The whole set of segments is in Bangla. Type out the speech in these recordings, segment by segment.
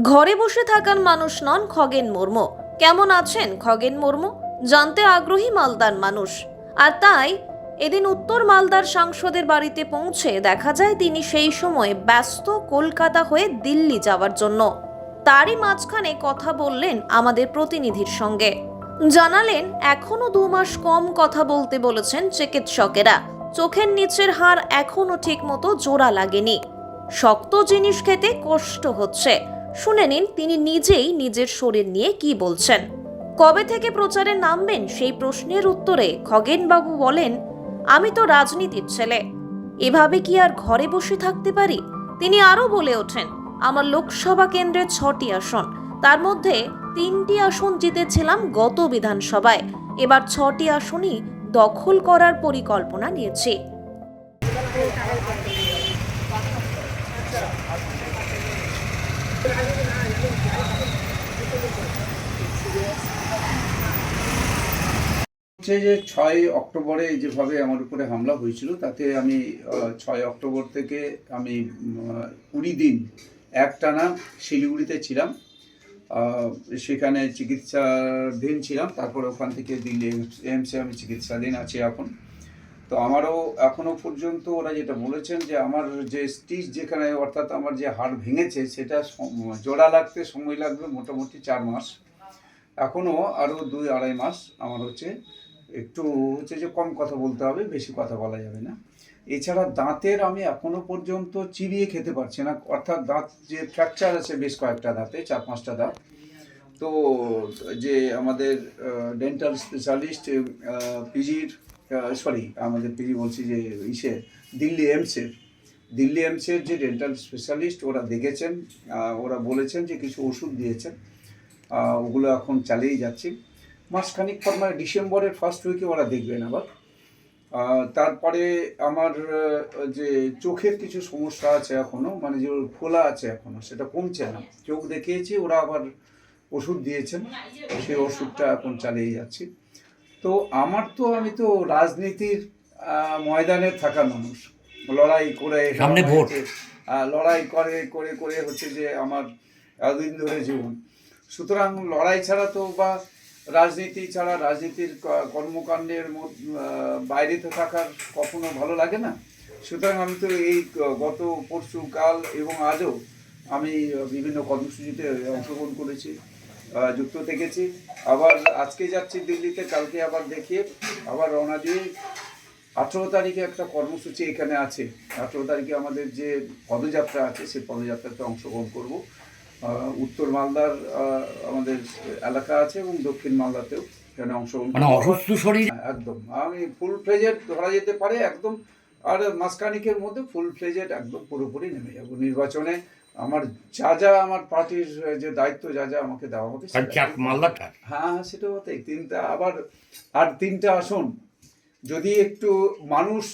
ঘরে বসে থাকার মানুষ নন খগেন মুর্মু। কেমন আছেন খগেন মুর্মু? জানতে আগ্রহী মালদার মানুষ। আর তাই, এদিন উত্তর মালদার সাংসদের বাড়িতে পৌঁছে দেখা যায় তিনি সেই সময় ব্যস্ত কলকাতা হয়ে দিল্লি যাওয়ার জন্য। তারই মাঝখানে কথা বললেন আমাদের প্রতিনিধির সঙ্গে। জানালেন, এখনও দু মাস কম কথা বলতে বলেছেন চিকিৎসকেরা। চোখের নিচের হাড় এখনও ঠিক মতো জোড়া লাগেনি। শক্ত জিনিস খেতে কষ্ট হচ্ছে। শুনে নিন তিনি নিজেই নিজের শরীর নিয়ে কি বলছেন। কবে থেকে প্রচারে নামবেন সেই প্রশ্নের উত্তরে খগেনবাবু বলেন, আমি তো রাজনীতির ছেলে। এভাবে কি আর ঘরে বসে থাকতে পারি? তিনি আরও বলে ওঠেন, আমার লোকসভা কেন্দ্রের ছটি আসন। তার মধ্যে তিনটি আসন জিতেছিলাম গত বিধানসভায়। এবার ছটি আসনই দখল করার পরিকল্পনা নিয়েছি। হচ্ছে যে ছয় অক্টোবরে যেভাবে আমার উপরে হামলা হয়েছিল, তাতে আমি ছয় অক্টোবর থেকে আমি কুড়ি দিন একটানা শিলিগুড়িতে ছিলাম। সেখানে চিকিৎসাধীন ছিলাম, তারপর ওখান থেকে দিল্লি এমসে আমি চিকিৎসাধীন আছি এখন। তো আমারও এখনও পর্যন্ত ওরা যেটা বলেছেন যে আমার যে স্টিচ যেখানে, অর্থাৎ আমার যে হাড় ভেঙেছে, সেটা জোড়া লাগতে সময় লাগবে মোটামুটি চার মাস। এখনও আরও দুই আড়াই মাস আমার হচ্ছে, একটু হচ্ছে যে কম কথা বলতে হবে, বেশি কথা বলা যাবে না। এছাড়া দাঁতের আমি এখনও পর্যন্ত চিবিয়ে খেতে পারছি না, অর্থাৎ দাঁত যে ফ্র্যাকচার আছে বেশ কয়েকটা দাঁতে, চার পাঁচটা দাঁত। তো যে আমাদের ডেন্টাল স্পেশালিস্ট পিজির সরি আমাদের পিজি বলছি যে ইসে দিল্লি এমসের দিল্লি এমসের যে ডেন্টাল স্পেশালিস্ট ওরা দেখেছেন ওরা বলেছেন যে কিছু ওষুধ দিয়েছেন। ওগুলো এখন চালিয়ে যাচ্ছি। মাসখানিক পর মানে ডিসেম্বরের ফার্স্ট উইকে ওরা দেখবেন আবার। তারপরে আমার যে চোখের কিছু সমস্যা আছে এখনও মানে যে ফোলা আছে এখনও সেটা কমছে না। চোখ দেখিয়েছি ওরা আবার ওষুধ দিয়েছেন। সেই ওষুধটা এখন চালিয়ে যাচ্ছি। তো আমার তো আমি তো রাজনীতির ময়দানে থাকা মানুষ। লড়াই করে সামনে ভোট। লড়াই করে করে করে হচ্ছে যে আমার এতদিন ধরে জীবন। সুতরাং লড়াই ছাড়া তো বা রাজনীতি ছাড়া রাজনীতির কর্মকাণ্ডের মধ্য- বাইরে তো থাকার কখনো ভালো লাগে না। সুতরাং আমি তো এই গত পরশু কাল এবং আজও আমি বিভিন্ন কর্মসূচিতে অংশগ্রহণ করেছি। যুক্ত থেকেছি। আবার আজকে যাচ্ছি দিল্লিতে কালকে আবার দেখিয়ে। আবার রওনা দিয়ে আঠেরো তারিখে একটা কর্মসূচি এখানে আছে। আঠেরো তারিখে আমাদের যে পদযাত্রা আছে সেই পদযাত্রাতে অংশগ্রহণ করব। উত্তর মালদার আমাদের এলাকা আছে এবং দক্ষিণ মালদাতেও এখানে অংশগ্রহণ মানে অসুস্থ শরীর? হ্যাঁ, একদম। আমি ফুল ফ্লেজেড ধরা যেতে পারে একদম। আর মাসখানিকের মধ্যে ফুল ফ্লেজেড একদম পুরোপুরি নেমে যাব নির্বাচনে। আমার যা যা আমার পার্টির যে দায়িত্ব যা যা আমাকে দেওয়া হবে হ্যাঁ হ্যাঁ সেটা হতেই। তিনটা আবার আর তিনটা আসন। যদি একটু মানুষ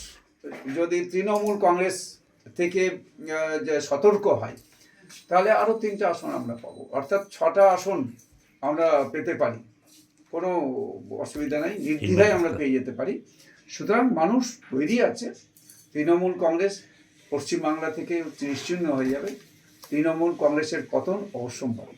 যদি তৃণমূল কংগ্রেস থেকে যে সতর্ক হয় তাহলে আরও তিনটা আসন আমরা পাবো। অর্থাৎ ছটা আসন আমরা পেতে পারি। কোনো অসুবিধা নেই নির্দ্বিধায় আমরা পেয়ে যেতে পারি। সুতরাং মানুষ তৈরি আছে। তৃণমূল কংগ্রেস পশ্চিমবাংলা থেকে নিশ্চিহ্ন হয়ে যাবে। তৃণমূল কংগ্রেসের পতন অবশ্যম্ভাবী।